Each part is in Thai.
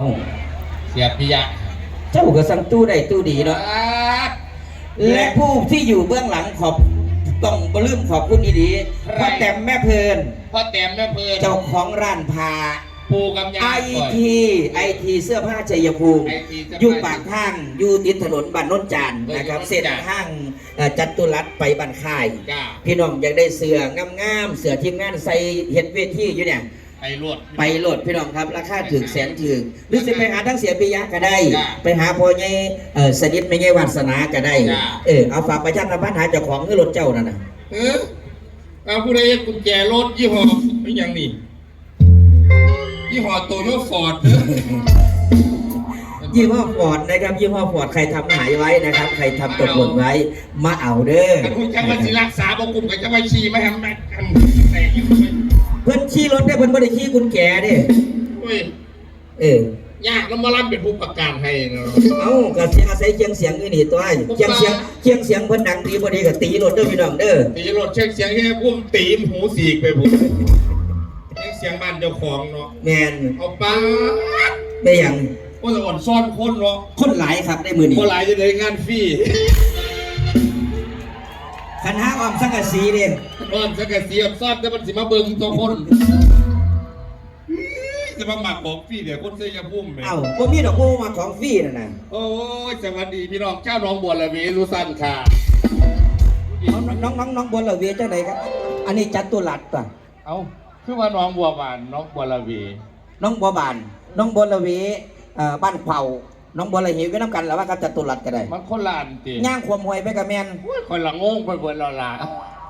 เอ้าเสียปิยะเจ้าก็สั่งตู้ได้ตู้ดีเนาะ และผู้ที่อยู่เบื้องหลังขอบต้องบ่ลืมขอบคุณดีๆพ่อแต้มแม่เพลิน พ่อแต้มแม่เพลินเจ้าของร้านพาปูกำยาไอก่อนทีไอทีเสื้อผ้าชัยภูมิ IT เสื้อผ้าอยู่ปากทางอยู่ติดถนนบ้านโน้นจานเออนะครับอยู่เส้นโน่นจานทางเอ่อจัตุรัสไปบ้านค่ายจ้าพี่น้องอยากได้เสืองามๆเสือทีมงานใส่เห็ดเวทีอยู่เนี่ย ไปรวด ไปโหลดพี่น้องครับ ราคาถึงแสนถึงหรือจะไปหาทั้งเสียปิยะก็ได้ จ้ะไปหาพ่อใหญ่เอ่อสนิทไม่ใช่วาสนาก็ได้ จ้ะ เออเอาฝากประชาสัมพันธ์หาเจ้าของเงินรถเจ้านั่นน่ะเออเอาผู้ใดกุญแจรถยี่ห้อไม่ยังนี่ยี่ห้อโตโยฟอร์ดยี่ห้อฟอร์ดนะครับยี่ห้อฟอร์ดใครทำหายไว้นะครับ ใครทำตกหล่นไว้มาเอาเด้อ กันคุณจังว่าสิรักษาบกุมกับจังว่าชีไม่ทำแม่กันแต่อยู่เว้ยเพิ่นขี่รถได้เพิ่นบ่ได้ขี่กุญแจเด้เว้ยเออยากแล้วมารับเป็นผู้ประกันให้เนาะเอ้าก็สิอาศัยเคียงเสียงอยู่นี่ตัวเคียงเสียงเคียงเสียงเพิ่นดังดีบ่ดีก็ตีรถเด้อพี่น้องเด้อตีรถเช็คเสียงแค่พุ่มตีมหูสีกไปผมเช็คเสียงบ้านเจ้าของเนาะแม่นเอาป้าดได้หยังโอ้ยแต่อ่อนซ่อนคนเนาะคนหลายครับได้มื้อนี้คนหลายจะได้งานฟรี คันหาออมสังกะสีเด้อ่อนสักกะเสียบซ่อนแต่มันสิมาเบิ่งตัวคนจะมาหมักบอกฟรีเดี๋ยวคนเสียพุ่มไปเอ้าบ่มีดอกโมมาของฟรีนั่นน่ะโอ้ยสวัสดีพี่น้องเจ้าน้องบัวละเวรุสันค่ะ น้องน้องน้องน้องบนละเวียจังไดครับ อันนี้จัตุรัสป่ะเอาคือว่าน้องบัวบานน้องบัวละเวน้องบัวบาน น้องบนละเวีเอ่อบ้านเผา น้องบนละเหวไว้น้ำกันแล้วว่าครับจัตุรัสก็ได้มันคนละอันติย่างความหวยไปกับแมนโอ้ยคนละงงไปเบิดและล่ะ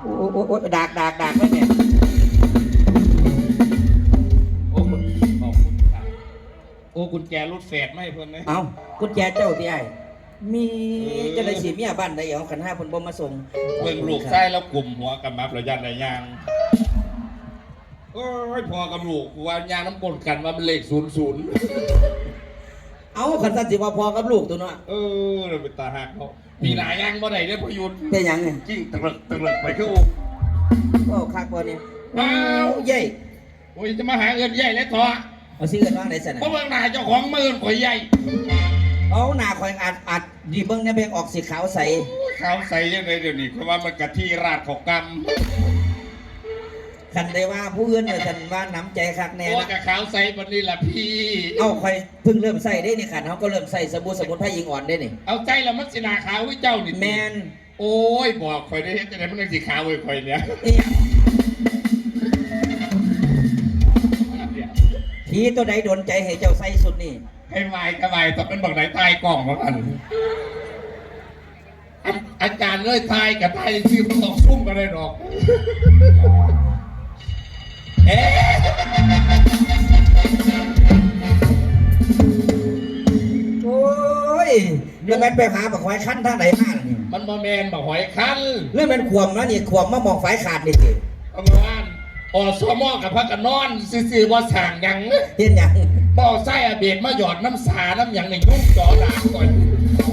โอ้โอ้โอ้ดากดากดากไว้เนี่ยโอ้คุณขอบคุณค่ะโอ้กุญแจรถแฝดไม่เพิ่นนะเอากุญแจเจ้าที่ไอ้มีจะได้สิเมียบ้านใดเอาขันห้าเพิ่นบ่มาส่งเบิ่งลูกใต้แล้วกลุ่มหัวกับมับระยันระยางโอ้ยพอกับลูกกูว่ายางน้ำปนกันว่ามันเลขศูนย์ศูนย์ เอาขันสันสิว่าพอกับลูกตัวเนาะเออเราเป็นตาหักเขาปีหนายางบ่ได้เด้อพยุนเป็นหยังไงกิ้งตะเลิกตะเลิกไปคือก็คักบ่เนี่ยว้าวเย้โอ้ยจะมาหาเงินใหญ่แล้วทอเอาซื้อกันว่าไหนสนะเพราะเบิ่งหน้าเจ้าของมือข่อยใหญ่เอาหน้าคอยอัดอัดดีเบิ่งเนี่ยเบ่งออกสีขาวใสเขาใส่ยังไงเดี๋ยวนี้เพราะว่ามันกะที่ราดของกรรม คันได้ว่าผู้อื่นเนี่ยคันว่าน้ำใจคักแน่โอ้นะกะขาวใส่บันนี้ล่ะพี่ เอาคอยเพิ่งเริ่มใส่ได้นี่คันเขาก็เริ่มใส่สบู่สมุนไพรยิงอ่อนได้นี่เอาใจแล้วมันสิหนาขาวไว้เจ้านี่แมนโอ้ยบอกข่อยได้เห็นจะได้มันยังสีขาวไว้ข่อยเนี่ยนี่ทีตัวใดโดนใจให้เจ้าใส่สุดนี่ให้วายกระวายต้องเป็นบักไหนตายกล่องมากันอาอาจารย์เลยทายกับทายชื่อมันต้องซุ่มกันเลยดอก เอ๊ะโอ้ยแล้วแมันไปหาบักหอยขั้นท่าไหนมาล่ะนี่มันมาแมนบักหอยคันเรื่องมันขวมแล้วนี่ขวมมามองฝายขาดนี่สิประมาณออสมอกับพักกันนอนซื่อๆว่าสั่งหยังเห็นหยังบ่อไส้อาเบดมาหยอดน้ำสาน้ำหยังในยุ่งจอหลาก่อน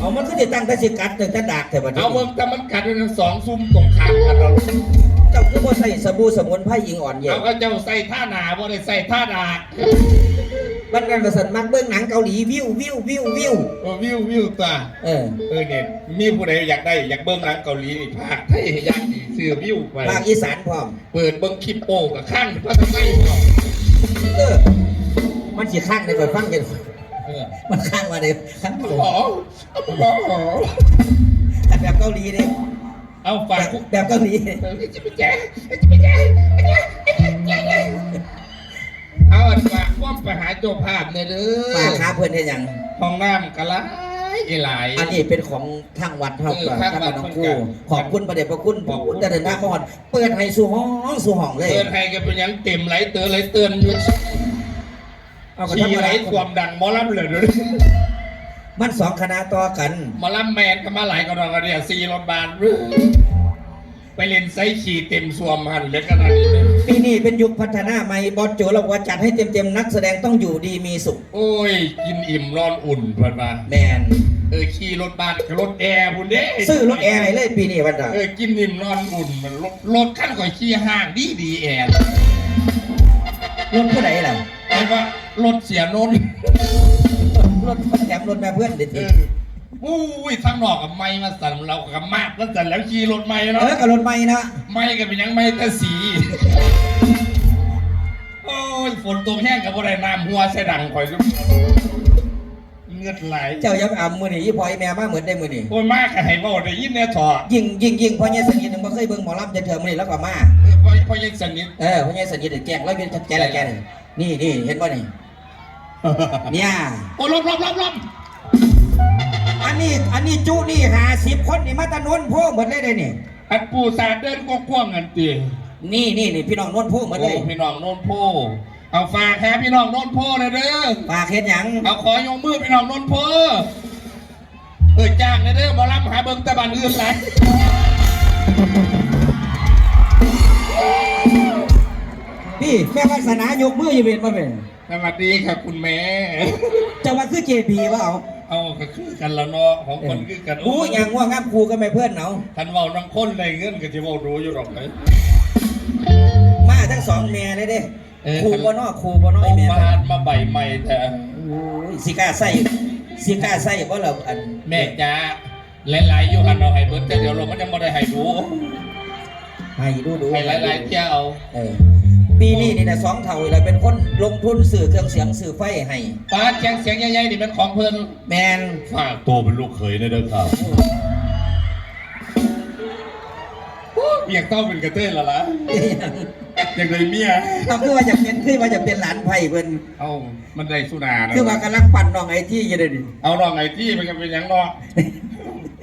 เอามันก็จะตั้งแต่สิกัดตั้งแต่ดากแต่บัดนี้เอาเบิ่งแต่มันกัดเป็นสองซุ่มตรงข้างกันเราเจ้าคือบ่ใส่สบู่สมุนไพรยิงอ่อนเย็เอานก็เจ้าใส่ท่าหนาบ่ได้ใส่ท่าดากบ้านกันประสันมักเบิ่งหนังเกาหลีวิววิววิววิวโอ้วิววิวตัวเออเออเนี่ยมีผู้ใดอยากได้อยากเบิ่งหนังเกาหลีนี่ภาคไทยอยากดีซื้อวิวไปภาคอีสานพร้อมเปิดเบิ่งคลิปโป้กับข้างพระทำไมเนาะเออมันสิข้างในก่อนฟังกันเออมันข้างมาเด้ข้างหสูงอหอแต่แบบเกาหลีเด้ เอาแบฝากบแบบเกาหลีเออจะไปแจ้จะไปแจ้เอาอันฝากว่อมไปหาเจ้าภาพเนี่ยเด้ฝากอหาเพื่อนเฮ็ดหยังห้องน้ำกะไรหลายอันนี้เป็นของทางวัดเฮาเออกับทางทางวัวัดดหน้องเพิ่คู่นก็ขอบคุณประเดชพระคุณขอบคุณเจริญนครเปิดให้สู่ห้องสู่ห้องเลยเตือนให้กันเป็นหยังเต็มไหลเตือนไหลเตือนอยู่เอาก็ชีธรรมไหลดาความดังหมอลำเลยเด้อ มันสองคณะต่อกัน หมอลำแมนก็มาหลายกระดองกระเดียซีรถบานไปเล่นไซขี่เต็มสวมหันเล็กขนาดนี้เลยปีนี้เป็นยุคพัฒนาใหม่บอสโจเราว่าจัดให้เต็มๆนักแสดงต้องอยู่ดีมีสุข โอ้ย กินอิ่มนอนอุ่นเพื่อนมาแมนเออขี่รถบ้านกับรถแอร์พุ่นเด้ซื้อรถแอร์ให้เลยปีนี้วันดาเออกินนิ่มนอนอุ่นมันรถรถขั้นก่อยขี่ห้างดีดีแอร์รถผู้ใดล่ะแต่ว่ารถเสียโนนท์ รถแถมรถแม่เพื่อนเด็ดเอออุ้ยทางนอกกับไม้มาสั่นเรากับมากแล้วสั่นแล้วขี่รถไม้เอเนาะอกับรถใหม่นะไม้กับเป็นหยังไม้แต่สีโอ้ยฝนตกแห้งกับอะไรน้ำหัวใส่ดังคอยซุเงือดไหลเจ้ายับอ่ำมือนี่ยี่พอยแม่มาเหมือนได้มือนี่โอ้ยมากกับไห้บ่ได้ยินแน่ถอดยิงยิงยิงพ่อใหญ่สนิทนึงบ่เคยเบิ่งหมอลำจะเถื่อมือนี่แล้วก็มาเออพอพอยังสนิทเออพ่อใหญ่สนิทแจกร้อยเป็นแจกละแกนี่นี่นี่เห็นป่ะนี่ เนี่ย โอ้ลบลบลบลบอันนี้อันนี้จุนี่หาสิบคนนี่มาตะนนโพหมดเลยเด้นี่อันปูสาดเดินกว้างๆกันตีนี่นี่นี่พี่น้องนนโพหมดเลโอ้ยพี่น้องโนนโพเอาฝากแค่พี่น้องโนนโพเลยเด้อฝากเฮ็ดหยัง เอาขอยกมือพี่น้องโนนโพเออจ้างเลยเด้อหมอลำหาเบิ่งแตะบันอื่นหลายพี่แม่วาสนายกมืออยู่เป็นบ่เป็น สวัสดีครับคุณแม่เจะว่าคือเจพีว่าเอาเอาก็คือกันแล้วเนาะของคนคือกันโอ้ยยังว่างามครูก็ไม่เพื่อนเนาะท่านเว้าน้ำข้นในเงินก็จะเว้ารู้อยู่หรอกเลยมาทั้งสองแม่เลยเด้เออครูบ่นอครูบ่น้อโอ้ยแม่มามาใบใหม่แต่โอ้ยสิกล้าใส่สิกล้าใส่บ่เราอันแม่จ้าหลายๆอยู่หันเอาให้เบิดแต่เดี๋ยวเรามันยังบ่ได้ให้ดูให้ดูดูให้หลายๆเที่ยวเอาเออ ปีนี้นี่นะสองเท่าเลยเป็นคนลงทุนสื่อเครื่องเสียงสื่อไฟให้ป้าดแจ้งเสียงใหญ่ๆนี่เป็นของเพิ่นแมนฝากตัวเป็นลูกเขยนะเด้อครับอยากต้องเป็นกระเต้นละล่ะอยากได้เมียเอาคือว่าจะเป็นคือว่าจะเป็นหลานไผ่เพิ่นเอามันได้สุนานะคือว่ากำลังปั่นน้องไอ้ที่อยู่เดี๋ยวนี้เอาดอกไอ้ที่มันก็เป็นหยังเนาะ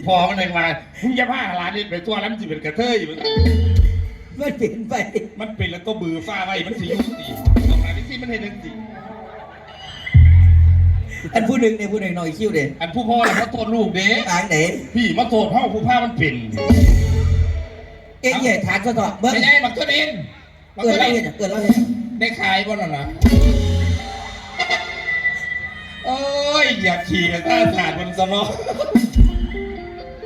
พอมันเองมามึงจะพาหลานนี่ไปตัวแล้วมันจะเป็นกระเทยมัน มันเปลี่ยนไปมันเป็นแล้วก็บือฟ้าไว้มันสียุ่งตีดอกไม้ที่มันเห็นจังสีอันผู้หนึ่งเนี่ยผู้หนึ่งหน่อยคิ้วเด่นอันผู้พ่อน่ะเขาโทษลูกเด้ทางไหนพี่มาโทษพ่อผู้พ่ามันเป็นเอ๊ะเย่ฐานซะต่อเบิ้งไม่ใช่บักตัวดินบักเกิตัดวแล้วดิเห็นนเกิดแล้วเห็นได้ขายบ่น่ะนะโอ้ยอยากขี่ไปท่าถาดบนสนอ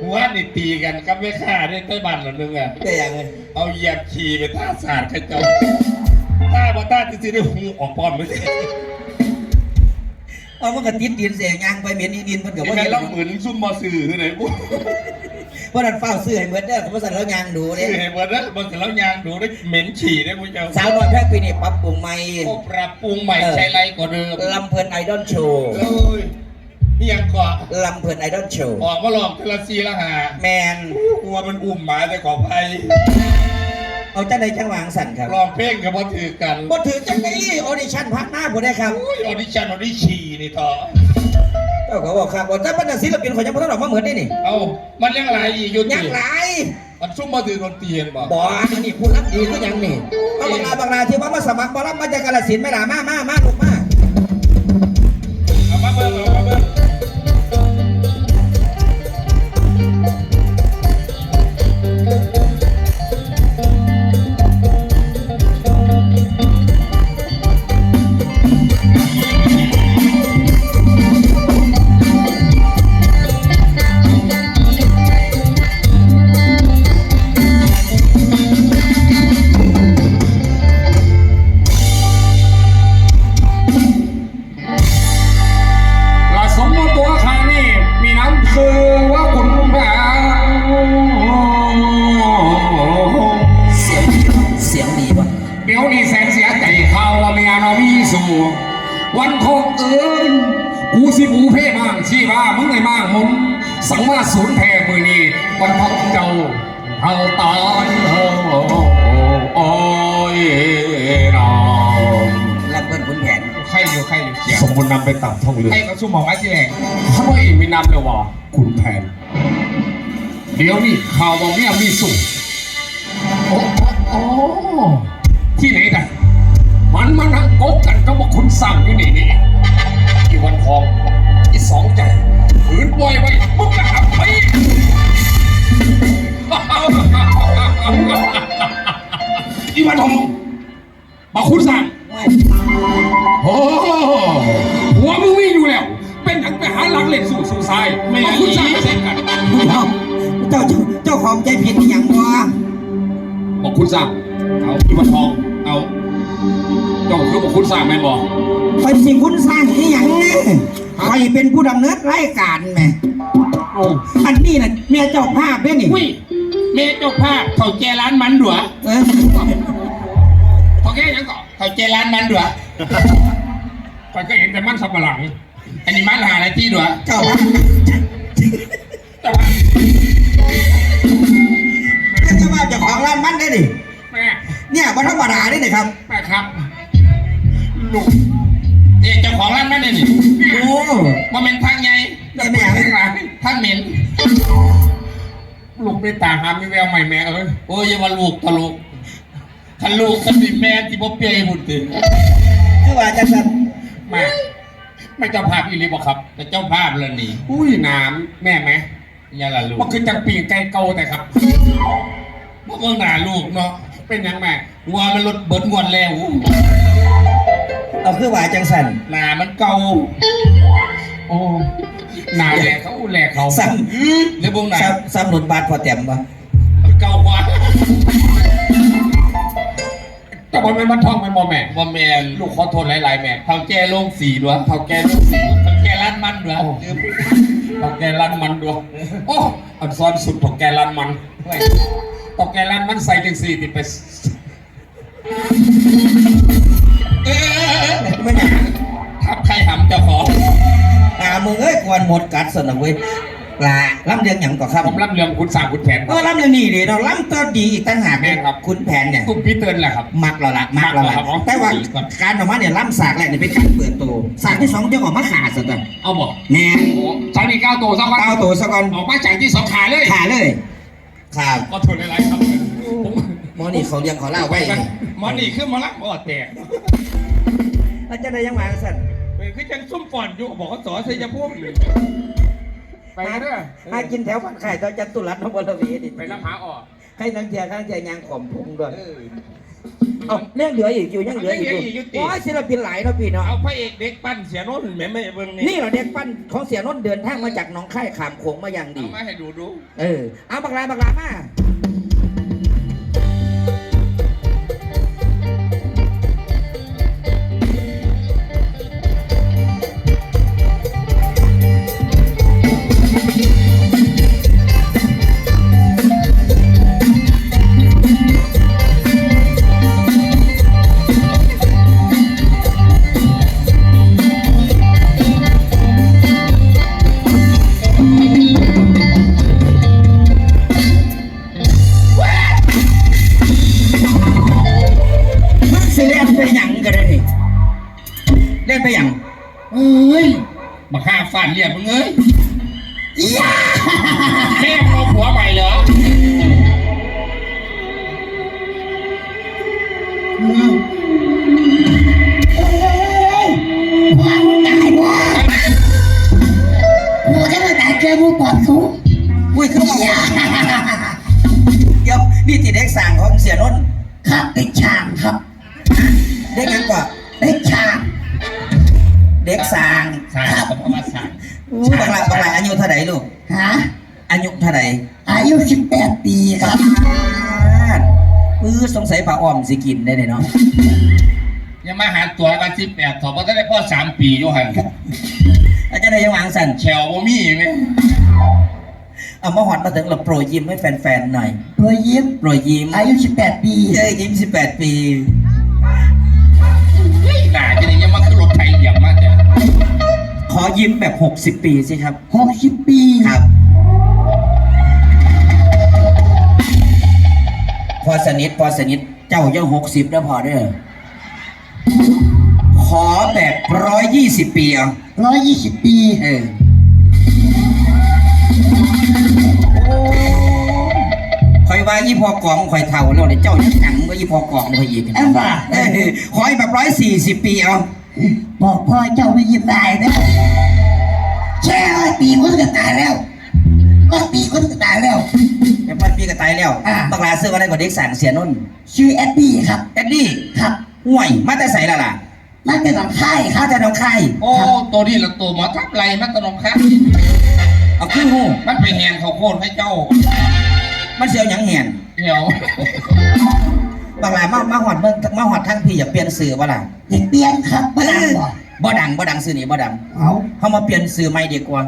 หัวนี่ตีกันกับแม่ค้าได้ใต้บ้านหลังนึงอะก็อย่างไงเอาเหยียบขี่ไปท่าศาสตร์กระจกท่าบ่ท่าจริงๆได้หูออกป้อมไม่ใช่เอามันก็ติดดินเสียยางไปเหม็นอีดินมันก็ยังว่าไงเห็นเราเหมือนซุ่มมอสื่อคือไหนปุ๊บเพราะนั้นเฝ้าซื้อให้เหมือนเด้อเพราะสั่นแล้วยางดูเนี่สื่ยอเห็นว่าแล้วบางทีเรายางดูได้เหม็นฉี่ได้พวกเจ้าสาวน้อยแพร่ปีนี้ปรับปรุงใหม่ก็ปรับปรุงใหม่ใช้ไรกว่าเดิมลำเพลินไอดอลโชว์เอ้ย นี่ยังเกาะลำเพลินไอดอลโชว์ออกมาหลอกเทละซีละหาแมนกลัวมันอุ้มหมาแต่ขอภัยเอาจ้าในจังหวางสั่นครับลองเพลงกับพอถือกันบ่ถือจังไงออดิชั่นพักหน้าผมได้ครับอุ้ยออดิชั่นออดิชีนี่ต่อเจ้าเขาบอกครับว่าถ้าเป็นศิลปินของยังพัฒนามาเหมือนนี่นี่เอามันยังไรอีกอยู่ยังหลายมันซุ่มมาถือดนตรีเห็นบ่บ่อันนี้ผู้รับดีก็ยังนี่เอาบางนาบางนาที่ว่ามาสมัครบอลมาจากกาฬสินธุ์ไม่ล่ะมามามาลูกมาเอา สังว่าศูนย์แพ้มือนี้วันพักเจ้าเฮาตายเฮาโอ้ยน้องลำเพลินขุนแผนใครอยู่ใครอยู่เสียงสมบูรณ์นำไปตัดท่องเรือใครก็ซุ่มบอกไว้ที่แรกทำไมมีนำเลยวะคุณแผน เดี๋ยวนี้ข่าวว่าเมียมีสุขโอ้โอ้ที่ไหนกันมันมานั่งโกกกันก็ว่าคุณสั่งอยู่นี่นี่อีวันทองอีสองใจ ขืนปล่อยไว้มึงจะทำไปอีวันทองมาคุณสั่งโอ้หัวมึงวิ่งอยู่แล้ว เป็นหนังไปหาหลังเหล็กสู่สู่ทรายไม่เอาคุณสร้างเส้นกันเจ้าเจ้าเจ้าของใจผิดอย่างวะบอกคุณสร้างเอาอีวันทองเอาเจ้าคือบอกคุณสร้างแม่บอก ไปสิคุณสร้างอีหยังเนี่ยใครเป็นผู้ดำเนินรายการแหมโอ้อันนี้น่ะเมียเจ้าภาพเด้นี่อุ้ยเมเจ้าภาพเขาแกร้านมันดัวเออเขาแกยังก่อนเขาเจร้านมันด้วยเขาก็เห็นแต่มันสับปะหลัง อันนี้มันหาอะไรที่ด้วยเจ้าภาพแต่ว่าเจ้าภาพเจ้าของร้านมันได้ดิแม่เนี่ยบ่ธรรมดาเด้นี่ครับแม่ครับลูกเด็กเจ้าของร้านมันเนี่ยนี่โอ้ว่าเป็นทางไงได้ไหมอะทางเหม็นลูกไม่ตาหามีแววใหม่แม่เอ้ยโอ้ยอย่ามาลูกตลกถ้าลูกก็มีแม่ที่บ่เปียบุญตื่นคือว่าจังซั่นแม่ไม่เจ้าภาพอีหลีบอกครับ แต่เจ้าภาพแล้วนี่ อุ้ยน้ำแม่ไหมอย่าละลูกว่าคือจังปีงไก่เก่าแต่ครับเพราะเมื่อหนาลูกเนาะเป็นยังแม่วัวมันลดเบิดงวนแล้ว เอาคือว่าจังซั่นหนามันเก่า โอ้หนาแหลกเขาแหลกเขาซ้หรือบุงหนาำซ้ำซ้ำหนุนบาทพอแต้มบ่มันเก่ากว่าแต่บอลไม่มันท่องมันบอแม่บ่แมนลูกขอโทษหลายๆแม่เท่าแก่ลงสีด้วยเท่าแกลูกสีเท่าแก่ร้านมันด้วยโอ้เท่าแกรันมันด้วยโอ้อันซ้อนสุดเท่าแกรันมันเฮ้ยเท่าแกรันมันใส่จังสี่ติดไป เออไม่หยังทับใครหำเจ้าของอ่ามึงเอ้ยควรหมดกัดสนะเว้ยลาล้ำเรียงหยังก็ครับผมรับเรื่องคุณสร้างคุณแผนคเอรับอล้ำเรียงนี่ดิเราล้ำตัวดีอีกตั้งหากแม่นครับคุณแผนเนี่ยตุ้มพี่เตือนแหละครับมักเราละมักเราละมักเหรอครับแต่ว่าการออกมาเนี่ยล้ำสากแรกเนี่ยเป็นการเปิดตัวสากที่สองจะออกมาขาดสักก่อนเอาบอกแน่โอ้สามีก้าวโตสักวันเก้าตัวสักก่อนออกมาจากที่สองขาเลยขาเลยขาดก็ทนหลายๆครับผม หมอนี่เขาเรียงเขาเล่าไว้นี่หมอนี่คือหมาลักบ่อแตกแล้วจะได้ยังไงสั่นเฮ้ยคือจังซุ่มฟอนอยู่บอกเขาสอชัยภูมิไปเด้อหากินแถวบ้านไข่ตอนจันตุรัสนบลเวดิไปน้ำหาออกให้นังเทียข้างเทียยางขอมพุงด้วยเออเอาเนี่ยเหลืออีกอยู่ยังเหลืออีกอยู่ยังเหลืออีกอยู่ติโอ้ยศิลปินหลายเนาะพี่เนาะเอาพระเอกเด็กปั้นเสียโน้นแม่ไม่เบิ่งนี่นี่เหราเด็กปั้นของเสียนนท์เดินทางมาจากหนองคายขามโขงมาอย่างดีเอามาให้ดูดูเออเอาบักลาบักลามา ไปหยังกันเลยนี่เล่นไปหยังเอ้ยมาฆ่าฟันเรียกมึงเอ้ยแค่เอาผัวใหม่เหรอหมูจะมาตายเจอหมูปอบสูงอุ้ยคือว่าเดี๋ยวนี่ติดเด็กสั่งของเสียนนท์ครับเป็นช้างครับ เด็กนั้นกว่าเป็นช้างเด็กสั่งสายกับพระสายอู้บักลาบักลาอายุเท่าไหร่ลูกฮะอายุเท่าไหร่อายุ18ปีครับปื้อสงสัยป่าอ้อมสิกินได้เลยเนาะยังมาหาตัวกันสิบแปดถอดมาตั้งแต่พ่อสามปีอยู่หันอาจารย์ได้ยังวางสันแชวบ่มีไหมเอามาหอดมาถึงเราโปรยยิ้มให้แฟนๆหน่อยโดยยิ้ม โปรยยิ้ม อายุ 18 ปีเย้ยยิ้ม 18 ปี หนาจะได้ยังมาขึ้นรถไถเหยียบมากแต่ขอยิ้มแบบ 60 ปีสิครับ 60 ปีครับ พอสนิทพอสนิทเจ้ายัง 60 แล้วพอเด้อขอแบบ120ปีเอา120ปี เออคอยว่าอีพอกองคอยเท่าแล้วเนี่ยเจ้ายังหนังก็ อีพอกองคอยอีกอันว่าเออขอให้แบบร้อยสี่สิบปีเอาบอกพ่อเจ้าไม่ยิ้มได้นะแค่ร้อยปีก็จะตายแล้วร้อยปีก็จะตายแล้วแค่พันปีก็ตายแล้วอ่าบักลาเสื้อวันนั้นก็เด็กสั่งเสียนุ่นชื่อแอดดี้ครับเอ็ดดี้ครับห่วยมาแต่ใส่ละล่ะมาเป็นหลังค่ายคข้ารับจะน้องไข่โอ้ตัวนี้ละตัวหมอทับไรมันตะนองคันเอาขึ้นหูมันไปแหงเขาโคตรให้เจ้า มันเสียวหยังเหียนเดี๋ยวบักลา มามาหอดเมืองมาหอดทั้งพี่อย่าเปลี่ยนสื่อว่าล่ะเด็กเปลี่ยนครับมาดังบอกบ่ดังบ่ดังซื้อนี่บ่ดังเอาเขามาเปลี่ยนซื้อใหม่ดีกว่า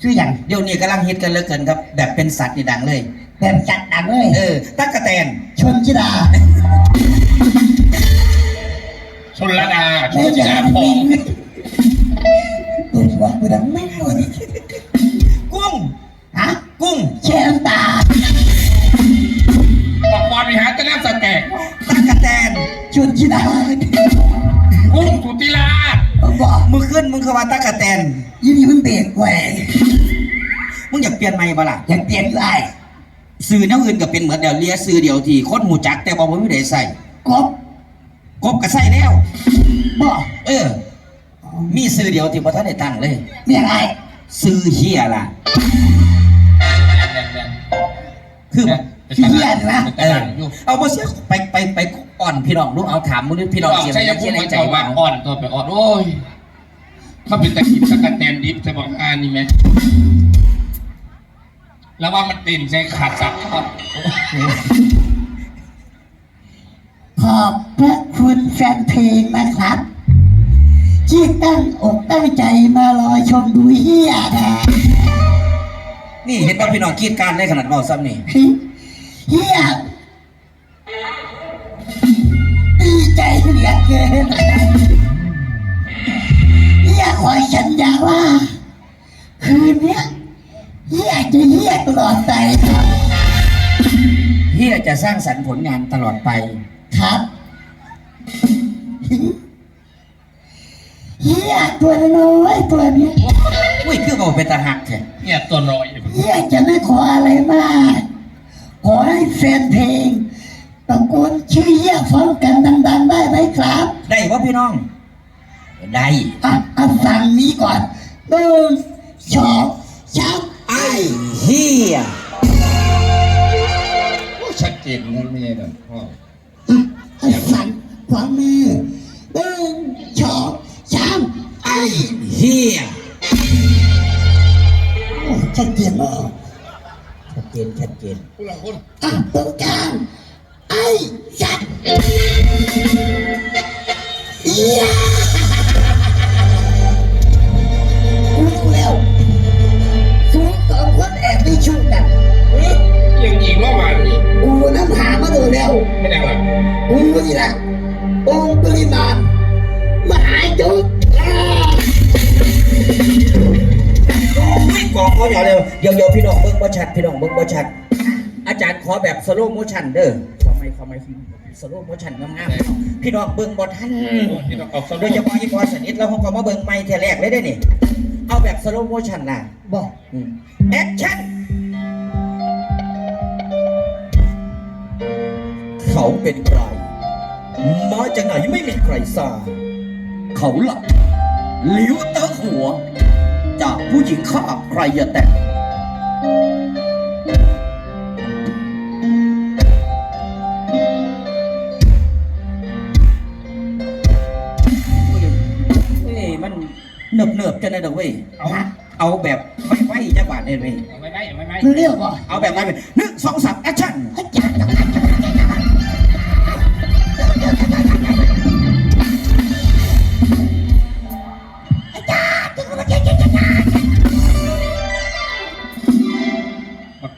ชื่ออย่างเดี๋ยวนี้กำลังฮิตกันเหลือเกินครับ แบบเป็นสัตว์นี่ดังเลยแบบจัดดังเลยเออตั๊กกะแตนชนชิดาชนละดาชแม่นจะจาหาพมิงงตัวหัวกูดังไม่หมดกุ้งฮะกุ้งแช่น้ำตาบอกบอลไปหาแต่น้ำสแต็ก ตั๊กกะแตนชนชิดากุ้งสุติลาบอกมึงขึ้นมึงเข้ามาตั๊กกะแตนยี่นี่มันเบรกแหวกมึงอยากเปลี่ยนใหม่บ่ล่ะอยากเปลี่ยนได้ซื้อแนวอื่นก็เป็นเหมือนเดียวเลียซื้อเดียวที่คนหูจัก แต่บ่บ่มีได้ใส่กบกบก็ใส่แล้วบอกเออ มีซื้อเดียวที่บ่ทันได้ตั้งเลยเมียอะไรซื้อเฮียล่ะคือ ขี้เกียจนะเออเอาบ่เสียไปไปไปอ่อนพี่น้องลูกเอาถามมึงดูพี่น้องเสียใช่ยังเสีพูยดในมาใจเจ้าว่าว่าอ่อนตัวไปอ่อนโอ้ยเขาเป็นตะกินสกัดแตนดิฟจะบอกอ่านนี่ไหมแล้วว่ามันติ่นใช้ขาดสับครับขอบพระคุณแฟนเพลงนะครับที่ตั้งอกตั้งใจมารอชมดูเฮียนะนี่เห็นว่าพี่น้องกรีดการได้ขนาดเบาซ้ำนี่ เฮียดีใจเหลือเกินเฮียคอสัญญาว่า คืนเนี้ยเฮียจะเฮียตลอดไปครับเฮียจะสร้างสรรค์ผลงานตลอดไปครับเฮียตัวน้อยตัวเนี้ยอุ้ยคือเบาเป็นตาหักแท้เนี่ยตัวน้อยเฮียจะไม่ขออะไรมาก ขอให้แฟนเพลงตะโกนชื่อเฮียฟ้องกันดังๆได้ไหมครับ ได้ได้ว่าพี่น้อง ได้อะเอาสั่งนี้ก่อนหนึ่งสองสามไอ้เฮียโอ้ชัดเจนนั่นไม่ใช่หรอกพ่ออะเอาสั่งขวามือหนึ่งสองสามไอ้เฮียโอ้ชัดเจนมากชัด เจนชัดเจนผู้หลังคนอะตรงกลางไอ้สัตว์เฮียกูรู้แล้วสูงสองคนแอบไปชุบกันยังยิงว่ามันนี่กูน้ำหามาดูแล้วไม่ได้หรอกกูนี่แหละองค์ปริมาณมหาจุด ไม่กองเขาอย่าเร็วเดี๋ยวเดี๋ยวพี่น้องเบิ้งบ่ชัดพี่น้องเบิ้งบ่ชัด อาจารย์ขอแบบสโลโมชันเด้อขอไม่ขอไม่สโลโมชันงามๆพี่น้องเบิ้งบ่ทันที่าสโดยเฉพาะอีพอสนิทแล้วผมก็มาเบิ่งไม่เทแรกเลยได้นี่เอาแบบสโลโมชันล่ะบอกแอคชั่นเขาเป็นใครมาจากไหนไม่มีใครทราบเขาหลับหลิวเตอหัว จากผู้หญิงข้าใครอย่าแต่งเฮ้ยมันเนิบเนิบๆจะได้ดอกเว้ย เอาเอาแบบไม่ไหวจังหวะเนี่ยเว้ยเอาไม่ได้เอาไม่ได้คือเรียกว่า เอาแบบไหนเป็นหนึ่งสองสามแอคชั่น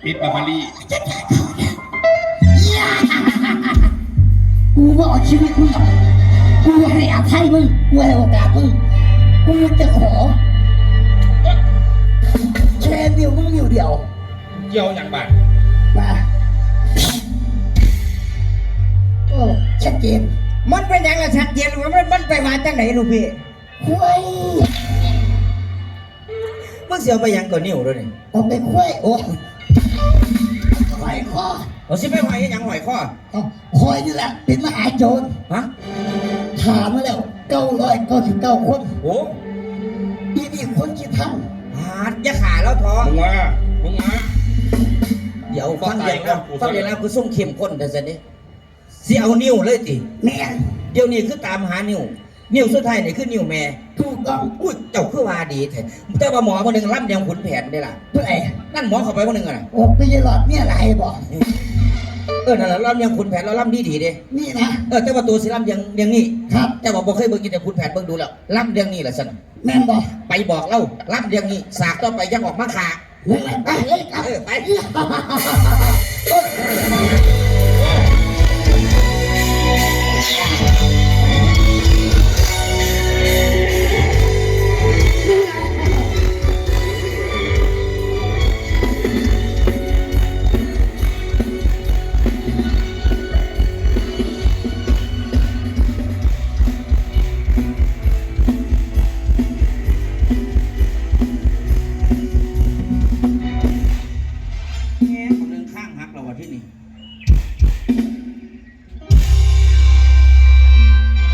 มาปิดบาบารีกูว่าเอาชีวิตมึงกูให้อภัยมึงกูให้โอกาสมึงกูจะขอแค่เดียวมึงเดียวเดียวเกี่ยวอย่างบ้านมาโอ้ชัดเจนมันเป็นอย่างละชัดเจนว่ามันมันไปมาจากไหนลูกพี่คุยมึงเสียวไปหยังก่อนนิ้วด้วยนี่เอาไปคุยโอ้ ควายคอเราสิไปไหวหยังไหวข้อเอาคอยนี่แหละเป็นมหาโจรฮะถามมาแล้วเก้าร้อยเก้าสิบเก้าคนโอ้ที่นี่คนที่ทหาดอยาขาแล้วท้อมึงมามึงมาเดี๋ยวฟังเรียนแล้วกูฟัฟังงเรียนแล้วคือส่งเข้มข้นแต่สิเนี่ยสิเอานิ้วเลยติำแม่งเดี๋ยวนี้คือตามหานิ้ว นิ้วสุดท้ายนี่คือนิ้วแม่ถูกต้องอุ้ยเจ้าคือว่าดีแท้แต่ว่าหมอคนหนึ่งรับยังขุนแผนได้ล่ะเพื่อไอ้นั่นหมอเข้าไปคนหนึ่งอะนะโอ้ไปยหลอดเนี่ยอะไรบอกเออนั่นแหละล่ำยังคุณแผนเราล่ำดีดีๆเด้นี่นะเออแต่ว่าตัวสิล่ำยังยังนี่ครับแต่ว่าบ่เคยเบิ่งกินแต่คุณแผนเบิ่งดูแล้วล่ำเรื่องนี้แหละสันแม่นบอกไปบอกเล่าล่ำเรื่องนี้สากต่อไปยังออกมาขาเฮ้ยไปเลยครับเออไปเฮ้ย